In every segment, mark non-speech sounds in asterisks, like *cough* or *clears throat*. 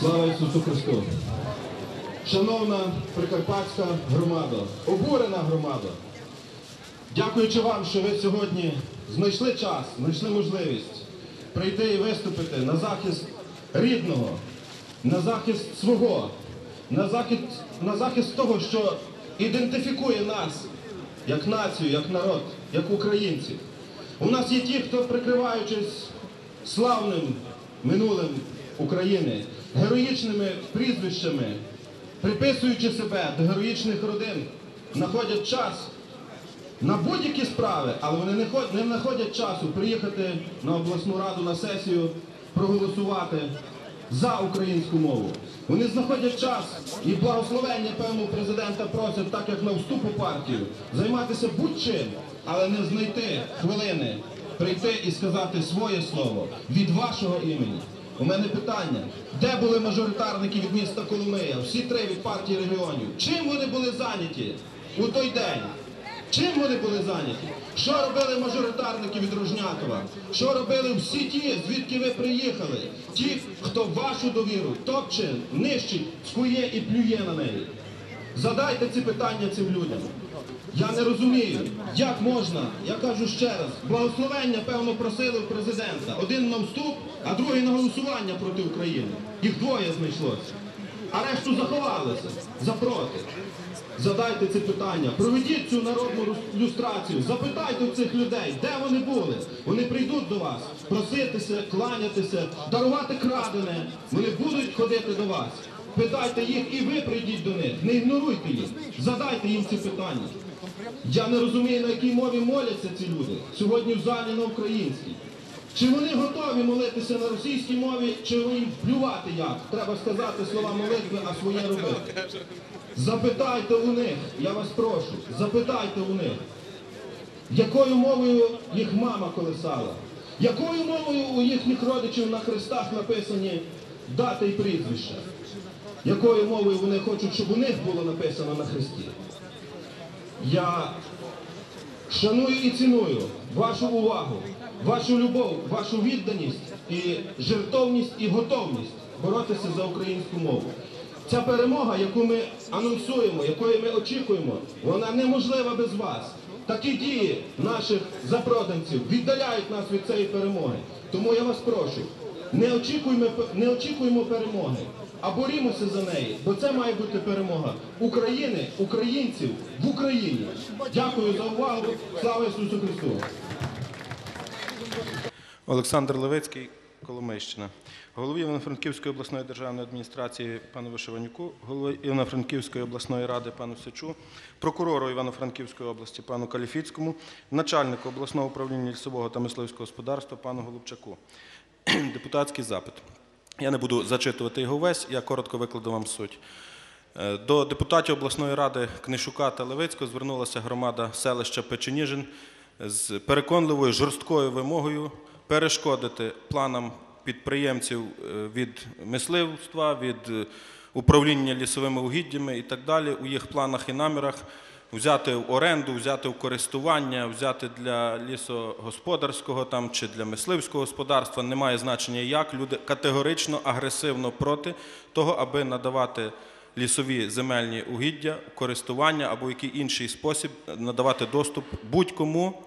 Слава Ісусу Христу! Шановна прикарпатська громада, обурена громада, дякуючи вам, що ви сьогодні знайшли час, знайшли можливість прийти і виступити на захист рідного, на захист свого, на захист, на захист того, що ідентифікує нас як націю, як народ, як українців. У нас є ті, хто прикриваючись славним минулим України, героїчними прізвищами, приписуючи себе до героїчних родин, знаходять час на будь-які справи, але вони не знаходять часу приїхати на обласну раду на сесію, проголосувати за українську мову. Вони знаходять час і благословення, певно, президента просять, так як на вступ у партію, займатися будь-чим, але не знайти хвилини, прийти і сказати своє слово від вашого імені. У мене питання, де були мажоритарники від міста Коломия? Всі три від партії регіонів. Чим вони були зайняті у той день? Чим вони були зайняті? Що робили мажоритарники від Рожнятова? Що робили всі ті, звідки ви приїхали? Ті, хто вашу довіру топче, нищить, скує і плює на неї. Задайте ці питання цим людям. Я не розумію, як можна, я кажу ще раз, благословення, певно, просили у президента. Один на вступ, а другий на голосування проти України. Їх двоє знайшлося. А решту заховалися за проти. Задайте ці питання, проведіть цю народну люстрацію, запитайте у цих людей, де вони були. Вони прийдуть до вас, проситися, кланятися, дарувати крадене. Вони будуть ходити до вас. Питайте їх і ви прийдіть до них. Не ігноруйте їх. Задайте їм ці питання. Я не розумію, на якій мові моляться ці люди сьогодні в залі на українській. Чи вони готові молитися на російській мові, чи їм плювати як? Треба сказати слова молитви, а своє робити. Запитайте у них, я вас прошу, запитайте у них, якою мовою їх мама колесала, якою мовою у їхніх родичів на хрестах написані дати і прізвища, якою мовою вони хочуть, щоб у них було написано на хресті. Я шаную і ціную вашу увагу, вашу любов, вашу відданість і жертовність і готовність боротися за українську мову. Ця перемога, яку ми анонсуємо, якої ми очікуємо, вона неможлива без вас. Такі дії наших запроданців віддаляють нас від цієї перемоги. Тому я вас прошу, не очікуємо, не очікуємо перемоги, а борімося за неї, бо це має бути перемога України, українців в Україні. Дякую за увагу. Слава Ісусу Христу! Олександр Левицький, Коломийщина. Голові Івано-Франківської обласної державної адміністрації пану Вишиванюку, голові Івано-Франківської обласної ради пану Сичу, прокурору Івано-Франківської області пану Каліфіцькому, начальнику обласного управління лісового та мисливського господарства пану Голубчаку. *clears throat* Депутатський запит. Я не буду зачитувати його весь, я коротко викладу вам суть. Е, До депутатів обласної ради Книшука та Левицького звернулася громада селища Печеніжин з переконливою жорсткою вимогою перешкодити планам підприємців е, від мисливства, від е, управління лісовими угіддями і так далі у їх планах і намірах взяти в оренду, взяти в користування, взяти для лісогосподарського там чи для мисливського господарства, немає значення як. Люди категорично агресивно проти того, аби надавати лісові земельні угіддя, користування або який інший спосіб надавати доступ будь-кому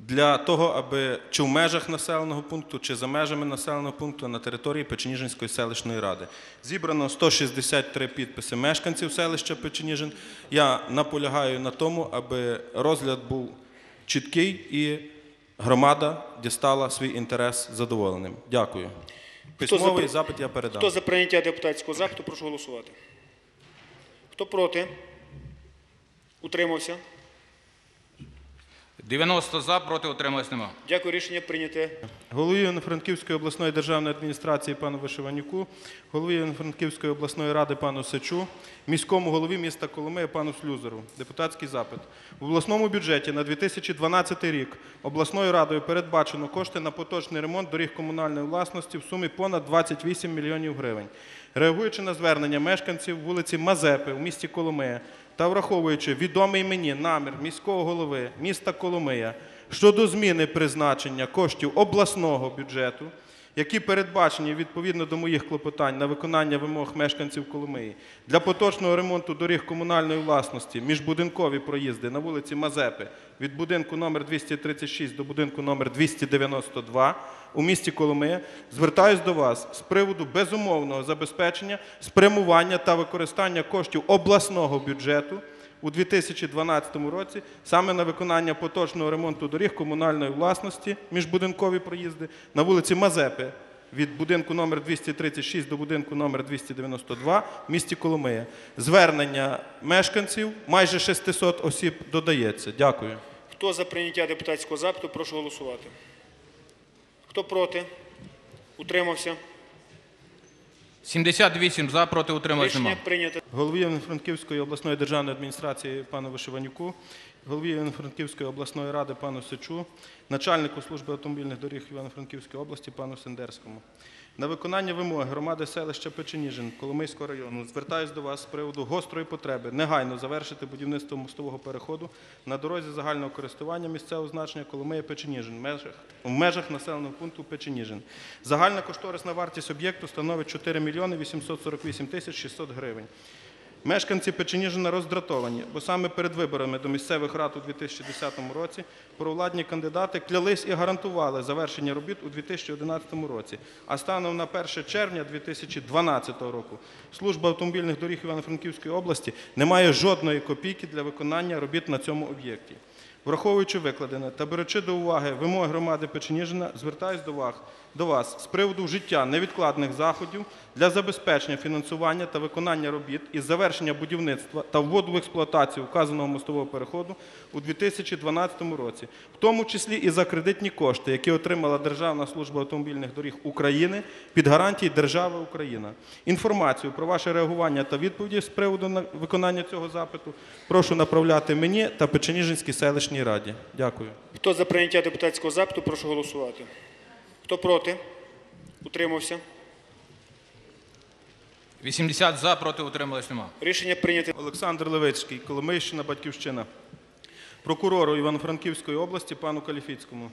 для того, аби чи в межах населеного пункту, чи за межами населеного пункту на території Печеніжинської селищної ради. Зібрано 163 підписи мешканців селища Печеніжин. Я наполягаю на тому, аби розгляд був чіткий і громада дістала свій інтерес задоволеним. Дякую. Письмовий за- запит я передам. Хто за прийняття депутатського запиту, прошу голосувати. Хто проти? Утримався? 90 за, проти утримались нема. Дякую, рішення прийняте. Голові Івано-Франківської обласної державної адміністрації пану Вишиванюку, голові Івано-Франківської обласної ради пану Сичу, міському голові міста Коломия пану Слюзеру. Депутатський запит. В обласному бюджеті на 2012 рік обласною радою передбачено кошти на поточний ремонт доріг комунальної власності в сумі понад 28 мільйонів гривень. Реагуючи на звернення мешканців вулиці Мазепи в місті Коломия та враховуючи відомий мені намір міського голови міста Коломия щодо зміни призначення коштів обласного бюджету, які передбачені відповідно до моїх клопотань на виконання вимог мешканців Коломиї для поточного ремонту доріг комунальної власності, міжбудинкові проїзди на вулиці Мазепи від будинку номер 236 до будинку номер 292 у місті Коломия, звертаюсь до вас з приводу безумовного забезпечення, спрямування та використання коштів обласного бюджету у 2012 році саме на виконання поточного ремонту доріг комунальної власності, міжбудинкові проїзди на вулиці Мазепи від будинку номер 236 до будинку номер 292 в місті Коломия. Звернення мешканців майже 600 осіб додається. Дякую. Хто за прийняття депутатського запиту, прошу голосувати. Хто проти? Утримався? 78 за, проти утримались Рішення нема. прийнято. Голові Івано-Франківської обласної державної адміністрації пану Вишиванюку, голові Івано-Франківської обласної ради пану Сичу, начальнику служби автомобільних доріг Івано-Франківської області пану Сендерському. На виконання вимоги громади селища Печеніжин Коломийського району звертаюсь до вас з приводу гострої потреби негайно завершити будівництво мостового переходу на дорозі загального користування місцевого значення Коломия Печеніжин в межах, населеного пункту Печеніжин. Загальна кошторисна вартість об'єкту становить 4 мільйони 848 тисяч 600 гривень. Мешканці Печеніжина роздратовані, бо саме перед виборами до місцевих рад у 2010 році провладні кандидати клялись і гарантували завершення робіт у 2011 році. А станом на 1 червня 2012 року служба автомобільних доріг Івано-Франківської області не має жодної копійки для виконання робіт на цьому об'єкті. Враховуючи викладене та беручи до уваги вимоги громади Печеніжина, звертаюсь до вас, до вас з приводу вжиття невідкладних заходів для забезпечення фінансування та виконання робіт із завершення будівництва та вводу в експлуатацію вказаного мостового переходу у 2012 році, в тому числі і за кредитні кошти, які отримала Державна служба автомобільних доріг України під гарантії Держави Україна. Інформацію про ваше реагування та відповіді з приводу на виконання цього запиту прошу направляти мені та Печеніжинській селищній раді. Дякую. Хто за прийняття депутатського запиту, прошу голосувати. Хто проти? Утримався? 80 за, проти утримались нема. Рішення прийнято. Олександр Левицький, Коломийщина, Батьківщина. Прокурору Івано-Франківської області пану Каліфіцькому.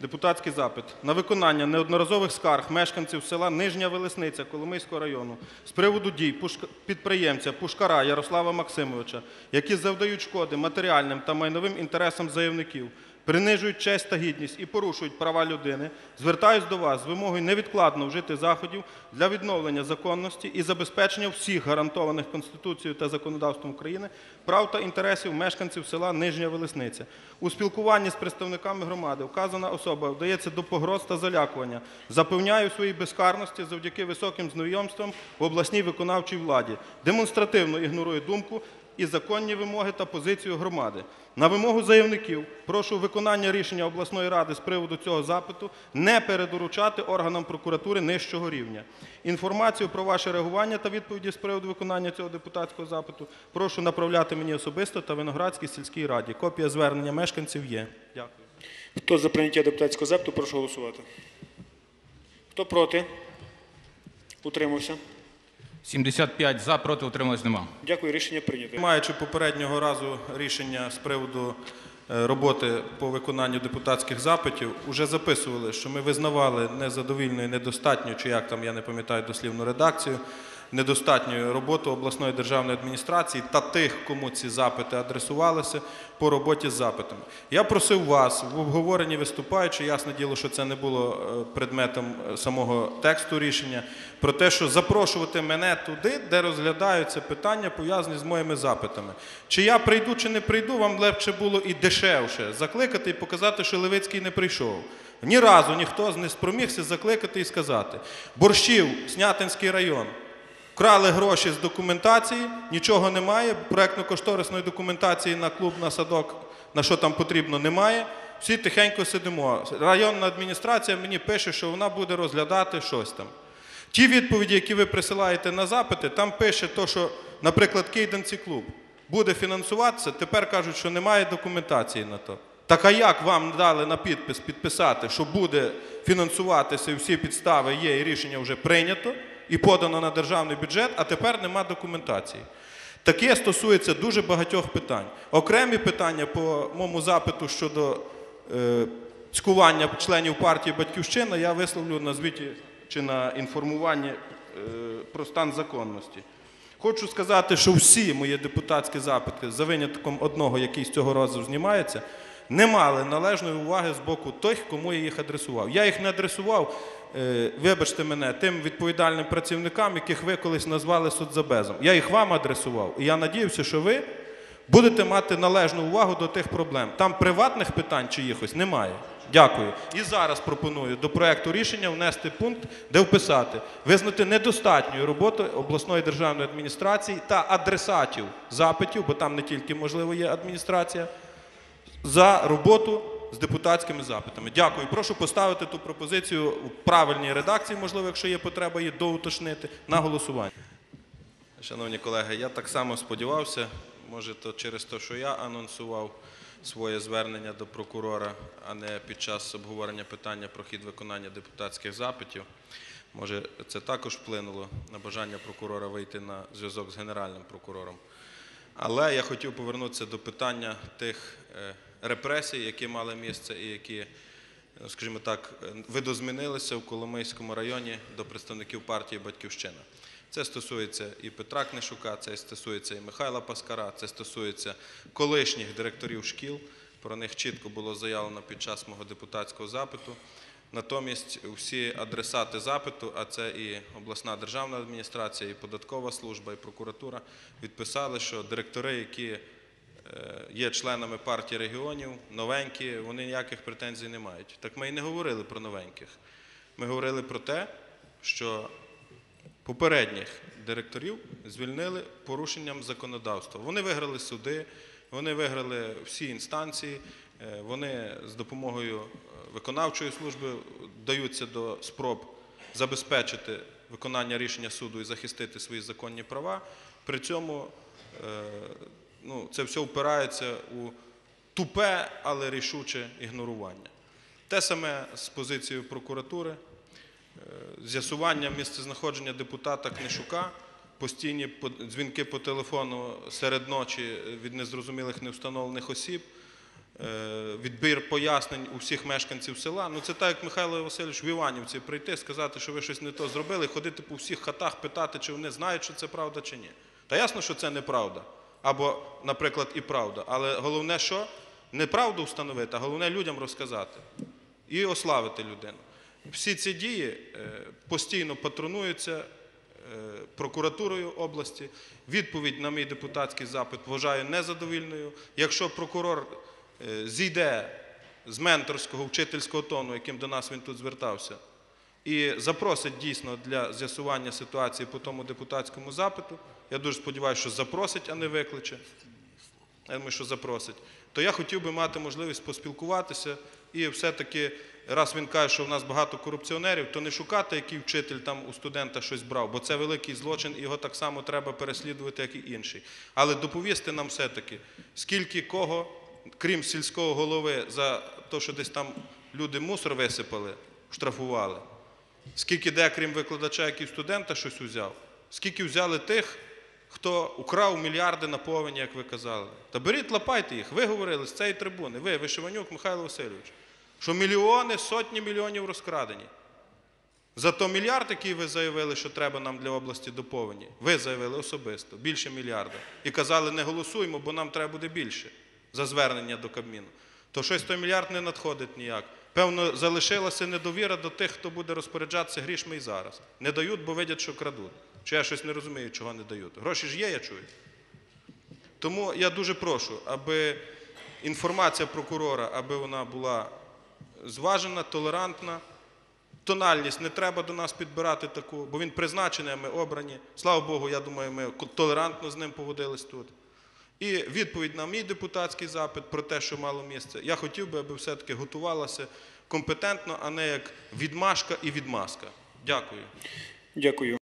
Депутатський запит на виконання неодноразових скарг мешканців села Нижня Велесниця Коломийського району з приводу дій пушка- підприємця Пушкара Ярослава Максимовича, які завдають шкоди матеріальним та майновим інтересам заявників, принижують честь та гідність і порушують права людини, звертаюсь до вас з вимогою невідкладно вжити заходів для відновлення законності і забезпечення всіх гарантованих Конституцією та законодавством України прав та інтересів мешканців села Нижня Велесниця. У спілкуванні з представниками громади вказана особа вдається до погроз та залякування. Запевняю своїй безкарності завдяки високим знайомствам в обласній виконавчій владі. Демонстративно ігнорує думку і законні вимоги та позицію громади. На вимогу заявників прошу виконання рішення обласної ради з приводу цього запиту не передоручати органам прокуратури нижчого рівня. Інформацію про ваше реагування та відповіді з приводу виконання цього депутатського запиту прошу направляти мені особисто та Виноградській сільській раді. Копія звернення мешканців є. Дякую. Хто за прийняття депутатського запиту, прошу голосувати. Хто проти? Утримався? 75 за, проти утримались нема. Дякую, рішення прийнято. Маючи попереднього разу рішення з приводу е, роботи по виконанню депутатських запитів, вже записували, що ми визнавали незадовільною, недостатньою, чи як там я не пам'ятаю дослівну редакцію, недостатньою роботу обласної державної адміністрації та тих, кому ці запити адресувалися по роботі з запитами. Я просив вас в обговоренні виступаючи, ясне діло, що це не було е, предметом е, самого тексту рішення, про те, що запрошувати мене туди, де розглядаються питання, пов'язані з моїми запитами. Чи я прийду, чи не прийду, вам легше було і дешевше закликати і показати, що Левицький не прийшов. Ні разу ніхто не спромігся закликати і сказати. Борщів, Снятинський район. Крали гроші з документації, нічого немає, проєктно-кошторисної документації на клуб, на садок, на що там потрібно, немає. Всі тихенько сидимо. Районна адміністрація мені пише, що вона буде розглядати щось там. Ті відповіді, які ви присилаєте на запити, там пише то, що, наприклад, Кейденці клуб буде фінансуватися, тепер кажуть, що немає документації на то. Так а як вам дали на підпис підписати, що буде фінансуватися всі підстави є, і рішення вже прийнято і подано на державний бюджет, а тепер нема документації. Таке стосується дуже багатьох питань. Окремі питання по моєму запиту щодо е, цькування членів партії Батьківщина я висловлю на звіті чи на інформуванні е, про стан законності. Хочу сказати, що всі мої депутатські запити, за винятком одного, який з цього разу знімається, не мали належної уваги з боку тих, кому я їх адресував. Я їх не адресував, вибачте мене, тим відповідальним працівникам, яких ви колись назвали соцзабезом. Я їх вам адресував. І я надіюся, що ви будете мати належну увагу до тих проблем. Там приватних питань чиїхось немає. Дякую. І зараз пропоную до проекту рішення внести пункт, де вписати визнати недостатньою роботу обласної державної адміністрації та адресатів запитів, бо там не тільки можливо є адміністрація, за роботу з депутатськими запитами. Дякую. Прошу поставити ту пропозицію у правильній редакції, можливо, якщо є потреба її доуточнити, на голосування. Шановні колеги, я так само сподівався, може, то через те, що я анонсував своє звернення до прокурора, а не під час обговорення питання про хід виконання депутатських запитів. Може, це також вплинуло на бажання прокурора вийти на зв'язок з генеральним прокурором. Але я хотів повернутися до питання тих е, репресій, які мали місце і які, ну, скажімо так, е, видозмінилися в Коломийському районі до представників партії Батьківщина. Це стосується і Петра Книшука, це стосується і Михайла Паскара, це стосується колишніх директорів шкіл. Про них чітко було заявлено під час мого депутатського запиту. Натомість всі адресати запиту, а це і обласна державна адміністрація, і податкова служба, і прокуратура, відписали, що директори, які е, є членами партії регіонів, новенькі, вони ніяких претензій не мають. Так ми і не говорили про новеньких. Ми говорили про те, що попередніх директорів звільнили порушенням законодавства. Вони виграли суди, вони виграли всі інстанції, е, вони з допомогою е, виконавчої служби даються до спроб забезпечити виконання рішення суду і захистити свої законні права. При цьому е, ну, це все впирається у тупе, але рішуче ігнорування. Те саме з позицією прокуратури з'ясування місцезнаходження депутата Книшука, постійні дзвінки по телефону серед ночі від незрозумілих невстановлених осіб, е, відбір пояснень у всіх мешканців села. Ну це так, як Михайло Васильович в Іванівці прийти, сказати, що ви щось не то зробили, ходити по всіх хатах, питати, чи вони знають, що це правда чи ні. Та ясно, що це неправда. Або, наприклад, і правда. Але головне, що не правду встановити, а головне людям розказати і ославити людину. Всі ці дії е, постійно патронуються е, прокуратурою області. Відповідь на мій депутатський запит вважаю незадовільною. Якщо прокурор е, зійде з менторського вчительського тону, яким до нас він тут звертався, і запросить дійсно для з'ясування ситуації по тому депутатському запиту, я дуже сподіваюся, що запросить, а не викличе. Я думаю, що запросить. То я хотів би мати можливість поспілкуватися і все-таки, раз він каже, що в нас багато корупціонерів, то не шукати, який вчитель там у студента щось брав, бо це великий злочин, його так само треба переслідувати, як і інший. Але доповісти нам все-таки, скільки кого, крім сільського голови, за те, що десь там люди мусор висипали, штрафували. Скільки де, крім викладача, який студента щось узяв, скільки взяли тих, хто украв мільярди на повені, як ви казали. Та беріть, лапайте їх. Ви говорили з цієї трибуни, ви, Вишиванюк Михайло Васильович, що мільйони, сотні мільйонів розкрадені. Зато мільярд, який ви заявили, що треба нам для області до повені, ви заявили особисто, більше мільярда. І казали, не голосуємо, бо нам треба буде більше за звернення до Кабміну. То щось той мільярд не надходить ніяк. Певно, залишилася недовіра до тих, хто буде розпоряджатися грішми і зараз. Не дають, бо видять, що крадуть. Чи я щось не розумію, чого не дають. Гроші ж є, я чую. Тому я дуже прошу, аби інформація прокурора, аби вона була зважена, толерантна. Тональність не треба до нас підбирати таку, бо він призначений, а ми обрані. Слава Богу, я думаю, ми толерантно з ним поводились тут. І відповідь на мій депутатський запит про те, що мало місце. Я хотів би, аби все-таки готувалася компетентно, а не як відмашка і відмазка. Дякую. Дякую.